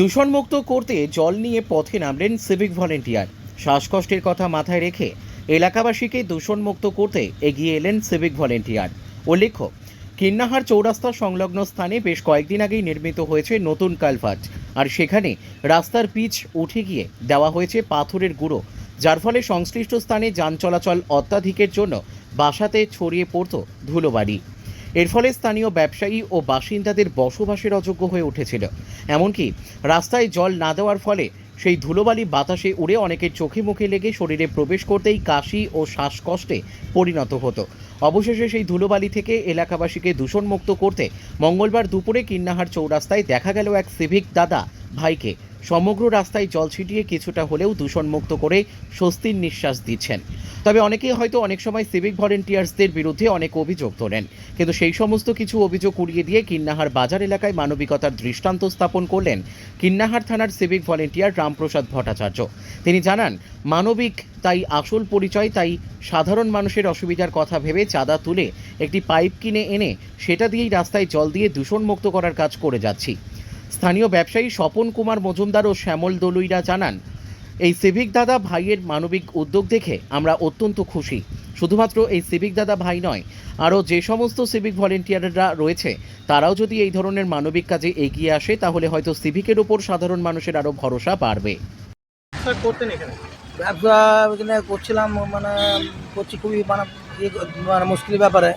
দূষণমুক্ত করতে জল নিয়ে পথে নামলেন সিভিক ভলেন্টিয়ার শ্বাসকষ্টের কথা মাথায় রেখে এলাকাবাসীকে দূষণমুক্ত করতে এগিয়ে এলেন সিভিক ভলেন্টিয়ার উল্লেখ্য, কিন্নাহার চৌরাস্তা সংলগ্ন স্থানে বেশ কয়েকদিন আগেই নির্মিত হয়েছে নতুন কালভার্ট। আর সেখানে রাস্তার পিচ উঠে গিয়ে দেওয়া হয়েছে পাথরের গুঁড়ো, যার ফলে সংশ্লিষ্ট স্থানে যান চলাচল অত্যাধিকের জন্য বাসাতে ছড়িয়ে পড়ত ধুলোবালি। এর ফলে স্থানীয় ব্যবসায়ী ও বাসিন্দাদের বসবাসের অযোগ্য হয়ে উঠেছিল। এমনকি রাস্তায় জল না দেওয়ার ফলে সেই ধুলোবালি বাতাসে উড়ে অনেকের চোখে মুখে লেগে শরীরে প্রবেশ করতেই কাশি ও শ্বাসকষ্টে পরিণত হতো। অবশেষে সেই ধুলোবালি থেকে এলাকাবাসীকে দূষণমুক্ত করতে মঙ্গলবার দুপুরে কিন্নাহার চৌরাস্তায় দেখা গেল এক সিভিক দাদা ভাইকে। সমগ্র রাস্তায় জল ছিটিয়ে কিছুটা হলেও দূষণমুক্ত করে স্বস্তির নিঃশ্বাস দিচ্ছেন। তবে অনেকেই হয়তো অনেক সময় সিভিক ভলেন্টিয়ার্সদের বিরুদ্ধে অনেক অভিযোগ তোলেন। কিন্তু সেই সমস্ত কিছু অভিযোগ উড়িয়ে দিয়ে কিন্নাহার বাজার এলাকায় মানবিকতার দৃষ্টান্ত স্থাপন করলেন কিন্নাহার থানার সিভিক ভলেন্টিয়ার রামপ্রসাদ ভট্টাচার্য। তিনি জানান, মানবিক তাই আসল পরিচয়, তাই সাধারণ মানুষের অসুবিধার কথা ভেবে চাঁদা তুলে একটি পাইপ কিনে এনে সেটা দিয়েই রাস্তায় জল দিয়ে দূষণমুক্ত করার কাজ করে যাচ্ছি। স্থানীয় ব্যবসায়ী স্বপন কুমার মজুমদার ও শ্যামল দলুইরা জানান এই সিভিক দাদা ভাইয়ের মানবিক উদ্যোগ দেখে আমরা অত্যন্ত খুশি। শুধুমাত্র এই সিভিক দাদা ভাই নয় আরও যে সমস্ত সিভিক ভলেন্টিয়াররা রয়েছে তারাও যদি এই ধরনের মানবিক কাজে এগিয়ে আসে তাহলে হয়তো সিভিকের ওপর সাধারণ মানুষের আরও ভরসা বাড়বে। করতেন এখানে? ব্যবসা এখানে করছিলাম মানে করছি খুবই মানে ইয়ে মানে মুশকিল ব্যাপারে।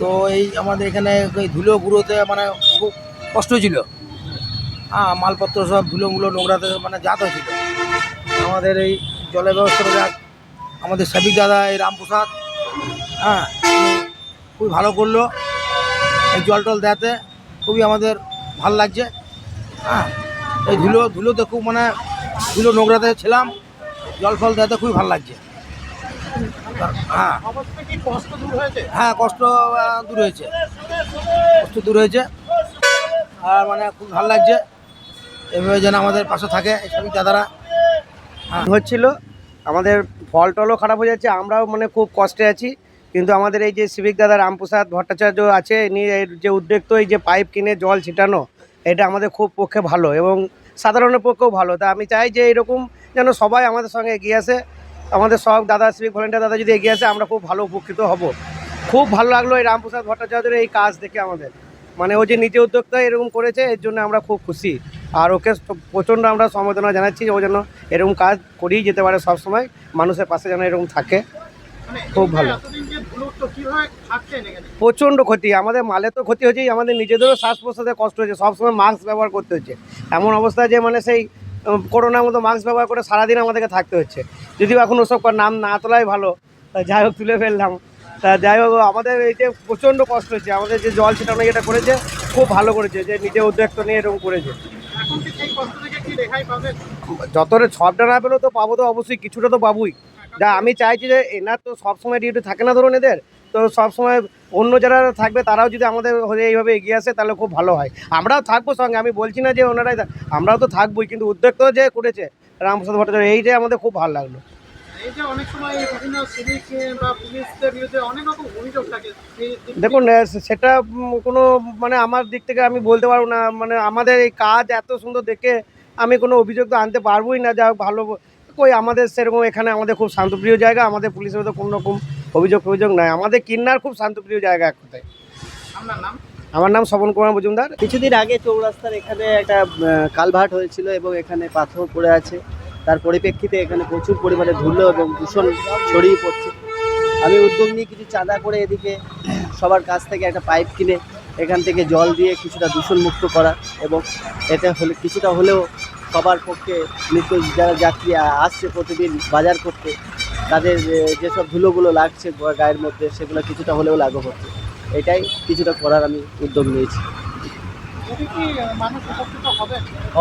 তো এই আমাদের এখানে ধুলো গুঁড়োতে মানে খুব কষ্ট হয়েছিল হ্যাঁ মালপত্র সব ধুলো মুলো নোংরাতে মানে জাত হয়েছিল। আমাদের এই জলের ব্যবস্থাটা যাক আমাদের সাবিক দাদা, এই রামপ্রসাদ হ্যাঁ খুবই ভালো করল। এই জল টল দেওয়াতে খুবই আমাদের ভালো লাগছে। হ্যাঁ এই ধুলো, ধুলোতে খুব মানে ধুলো নোংরাতে ছিলাম, জল ফল দেওয়াতে খুবই ভালো লাগছে। হ্যাঁ হ্যাঁ কষ্ট দূর হয়েছে। কষ্ট দূর হয়েছে। আর মানে খুব ভালো লাগছে। এভাবে যেন আমাদের পাশে থাকে এইসবই দাদারা। হচ্ছিল, আমাদের ফল টলও খারাপ হয়ে যাচ্ছে, আমরাও মানে খুব কষ্টে আছি। কিন্তু আমাদের এই যে সিভিক দাদা রামপ্রসাদ ভট্টাচার্য আছে ইনি যে উদ্যোগ তো এই যে পাইপ কিনে জল ছিটানো, এটা আমাদের খুব পক্ষে ভালো এবং সাধারণের পক্ষেও ভালো। তা আমি চাই যে এরকম যেন সবাই আমাদের সঙ্গে এগিয়ে আসে, আমাদের সব দাদা, সিভিক ভলেন্টিয়ার দাদা যদি এগিয়ে আসে, আমরা খুব ভালো উপকৃত হব। খুব ভালো লাগল এই রামপ্রসাদ ভট্টাচার্যের এই কাজ দেখে আমাদের। মানে ও যে নিজে উদ্যোক্তা এরকম করেছে, এর জন্য আমরা খুব খুশি। আর ওকে প্রচণ্ড আমরা সমবেদনা জানাচ্ছি ও যেন এরকম কাজ করেই যেতে পারে সব সময় মানুষের পাশে যেন এরকম থাকে। মানে খুব ভালো। প্রচণ্ড ক্ষতি। আমাদের মালে তো ক্ষতি হয়েছেই আমাদের নিজেদেরও শ্বাস প্রশ্বাসে কষ্ট হচ্ছে সবসময় মাস্ক ব্যবহার করতে হচ্ছে। এমন অবস্থা যে মানে সেই করোনার মতো মাস্ক ব্যবহার করে সারাদিন আমাদেরকে থাকতে হচ্ছে। যদিও এখন ওসব নাম না তোলাই ভালো তা যাই হোক তুলে ফেললাম। তা যাই হোক আমাদের এই যে প্রচণ্ড কষ্ট হচ্ছে আমাদের যে জল সেটা ছিটানো যেটা করেছে খুব ভালো করেছে যে নিজে উদ্যোক্ত নিয়ে এরকম করেছে। যতটা সবটা না পেলেও তো পাবো তো অবশ্যই, কিছুটা তো পাবই। যা আমি চাইছি যে এনার তো সবসময় ডিউটি থাকে না ধরুন এদের, তো সবসময় অন্য যারা থাকবে তারাও যদি আমাদের হয়ে এইভাবে এগিয়ে আসে তাহলে খুব ভালো হয়। আমরাও থাকব সঙ্গে, আমি বলছি না যে ওনারাই আমরাও তো থাকবোই, কিন্তু উদ্যোগ তো যে করেছে রামপ্রসাদ ভট্টাচার্য, এই যে আমাদের খুব ভালো লাগল। দেখুন সেটা কোনো মানে আমার দিক থেকে আমি বলতে পারব না। মানে আমাদের এই কাজ এত সুন্দর দেখে আমি কোনো অভিযোগ তো আনতে পারবোই না। যা হোক ভালো কই আমাদের সেরকম এখানে আমাদের খুব শান্তপ্রিয় জায়গা। আমাদের পুলিশের মধ্যে কোনো রকম অভিযোগ অভিযোগ নাই। আমাদের কিন্নার খুব শান্তপ্রিয় জায়গা এক কথায়। আপনার নাম? আমার নাম শ্রবণ কুমার মজুমদার। কিছুদিন আগে চৌরাস্তার এখানে একটা কালভার্ট হয়েছিল এবং এখানে পাথর পড়ে আছে। তার পরিপ্রেক্ষিতে এখানে প্রচুর পরিমাণে ধুলো এবং দূষণ ছড়িয়ে পড়ছে। আমি উদ্যোগ নিয়ে কিছু চাঁদা করে এদিকে সবার কাছ থেকে একটা পাইপ কিনে এখান থেকে জল দিয়ে কিছুটা দূষণমুক্ত করা এবং এতে হলে কিছুটা হলেও সবার পক্ষে নিত্য যারা যাত্রী আসছে প্রতিদিন বাজার করতে, তাদের যেসব ধুলোগুলো লাগছে গায়ের মধ্যে সেগুলো কিছুটা হলেও লাঘব হচ্ছে। এটাই কিছুটা করার আমি উদ্যোগ নিয়েছি এতে কি মানুষ উপকৃত হবে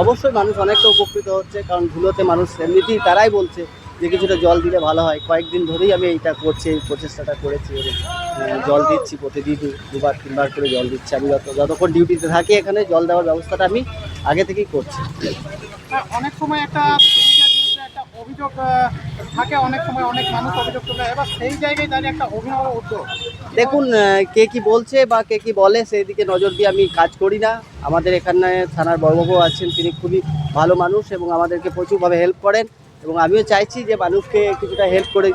অবশ্যই মানুষ অনেকটা উপকৃত হচ্ছে কারণ ধুলোতে মানুষ এমনিতেই তারাই বলছে যে কিছুটা জল দিলে ভালো হয়। কয়েকদিন ধরেই আমি এইটা করছি এই প্রচেষ্টাটা করেছি জল দিচ্ছি প্রতিদিন দুবার তিনবার করে জল দিচ্ছি। আমি যত যতক্ষণ ডিউটিতে থাকি এখানে জল দেওয়ার ব্যবস্থাটা আমি আগে থেকেই করছি। অনেক সময় একটা অভিযোগ থাকে অনেক সময় অনেক মানুষ অভিযোগ তোলে। এবার সেই জায়গায় দাঁড়িয়ে একটা অভিনব উদ্যোগ। দেখুন কে কি বলছে বা কে কি বলে সেই দিকে নজর দিয়ে আমি কাজ করি না। আমাদের এখানে থানার বড়বাবু আছেন, তিনি খুবই ভালো মানুষ এবং আমাদেরকে প্রচুরভাবে হেল্প করেন এবং আমিও চাইছি যে মানুষকে কিছুটা হেল্প করে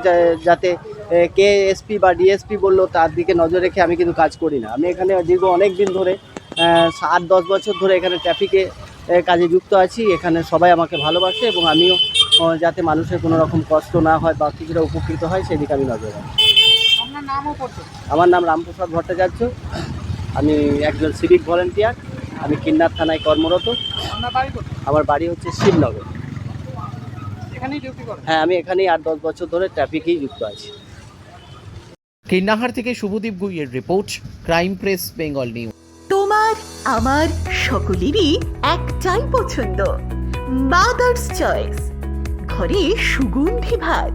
যাতে কে এসপি বা ডিএসপি বলল, তার দিকে নজর রেখে আমি কিন্তু কাজ করি না। আমি এখানে দীর্ঘ অনেক দিন ধরে আট দশ বছর ধরে এখানে ট্রাফিকে কাজে যুক্ত আছি। এখানে সবাই আমাকে ভালোবাসে এবং আমিও যাতে মানুষের কোনো রকম কষ্ট না হয় বা কিছুটা উপকৃত হয়, সেদিকে আমি নজর রাখি। আমার নাম রামপ্রসাদ ভট্টাচার্য। আমি একজন সিভিক ভলেন্টিয়ার। আমি কিন্নার থানায় কর্মরত। আপনার বাড়ি কোথায়? আমার বাড়ি হচ্ছে শিবনগর। এখানেই ডিউটি করেন? হ্যাঁ আমি এখানেই আট দশ বছর ধরে ট্রাফিকেই যুক্ত আছি। কিন্নাহার থেকে Subhadip গুইয়ের report Crime Press Bengal News. তোমার আমার সকলেরই একটাই পছন্দ মাদার্স চয়েস ঘরে সুগন্ধি ভাত।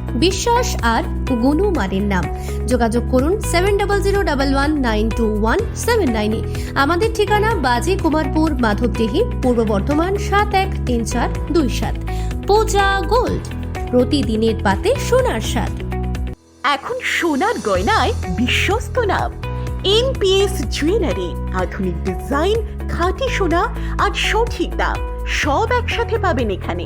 বিশ্বাস আর গুণমানের নাম। যোগাযোগ করুন seven double zero double one nine two one seven নাইনে আমাদের ঠিকানা বাজে কুমারপুর, মাধবদেহি, পূর্ব বর্ধমান সাত এক তিন চার দুই সাত। পূজা গোল্ড, প্রতিদিনের পাতে সোনার স্বাদ। এখন সোনার গয়নায় বিশ্বস্ত নাম। এনপিএস জুয়েলারি, আধুনিক ডিজাইন, খাঁটি সোনা আর সঠিক দাম। সব একসাথে পাবেন এখানে।